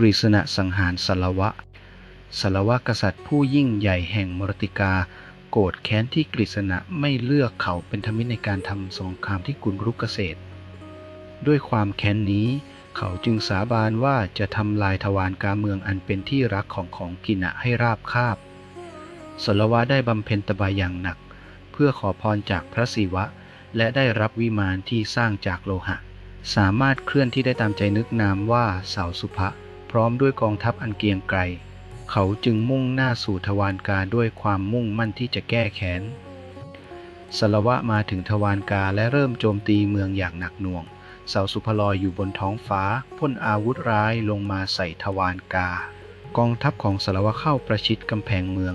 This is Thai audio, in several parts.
กฤษณะสังหารสลวะสลวะกษัตริย์ผู้ยิ่งใหญ่แห่งมรติกา โกรธแค้นที่กฤษณะไม่เลือกเขาเป็นธมิตในการทำสงครามที่กุลรุกเกษตร ด้วยความแค้นนี้ เขาจึงสาบานว่าจะทำลายทวารกาเมืองอันเป็นที่รักของของกินะให้ราบคาบสลวะได้บำเพ็ญตบะอย่างหนัก เพื่อขอพรจากพระศิวะ และได้รับวิมานที่สร้างจากโลหะ สามารถเคลื่อนที่ได้ตามใจนึกนามว่าเสาสุภะ พร้อมด้วยกองทัพอันเกียงไกรเขาจึงมุ่งหน้าสู่ทวารกาด้วยความมุ่งมั่นที่จะแก้แค้นสลวะมาถึงทวารกาและเริ่มโจมตีเมืองอย่างหนักหน่วง เสาสุภลอยอยู่บนท้องฟ้าพ่นอาวุธร้ายลงมาใส่ทวารกา กองทัพของสลวะเข้าประชิดกำแพงเมือง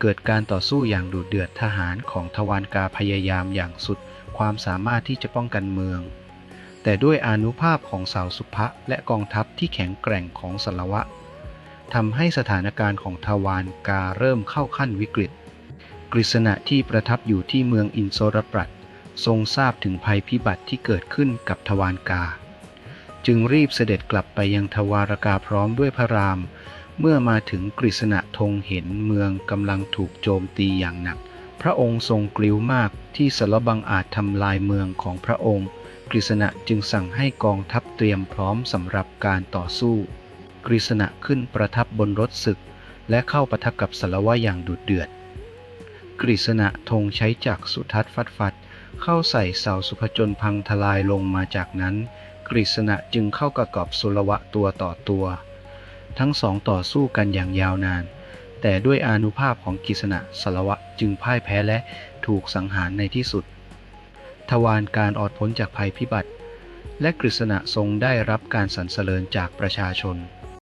เกิดการต่อสู้อย่างดุเดือดทหารของทวารกาพยายามอย่างสุดความสามารถที่จะป้องกันเมือง แต่ด้วยอนุภาพของเสาสุภะและกองทัพที่แข็งแกร่งของสลวะทำให้สถานการณ์ของทวารกาเริ่มเข้าขั้นวิกฤต กฤษณะที่ประทับอยู่ที่เมืองอินโซรปรัตทรงทราบถึงภัยพิบัติที่เกิดขึ้นกับทวารกา จึงรีบเสด็จกลับไปยังทวารกาพร้อมด้วยพระราม เมื่อมาถึงกฤษณะทงเห็นเมืองกำลังถูกโจมตีอย่างหนัก พระองค์ทรงกลิ้วมากที่สาบังอาจทำลายเมืองของพระองค์ กฤษณะจึงสั่งให้กองทัพเตรียมพร้อมสำหรับการต่อสู้ กฤษณะขึ้นประทับบนรถศึก และเข้าปะทะกับสารวะอย่างดุเดือด กฤษณะธงใช้จักรสุทัศน์ฟัดฟัด เข้าใส่เสาสุภจนพังทลายลงมาจากนั้น กฤษณะจึงเข้ากระกอบสุรวะตัวต่อตัว ทั้งสองต่อสู้กันอย่างยาวนาน แต่ด้วยอานุภาพของกฤษณะสารวะจึงพ่ายแพ้และถูกสังหารในที่สุด ทวารการอดพ้นจากภัยพิบัติ และกฤษณะทรงได้รับการสรรเสริญจากประชาชน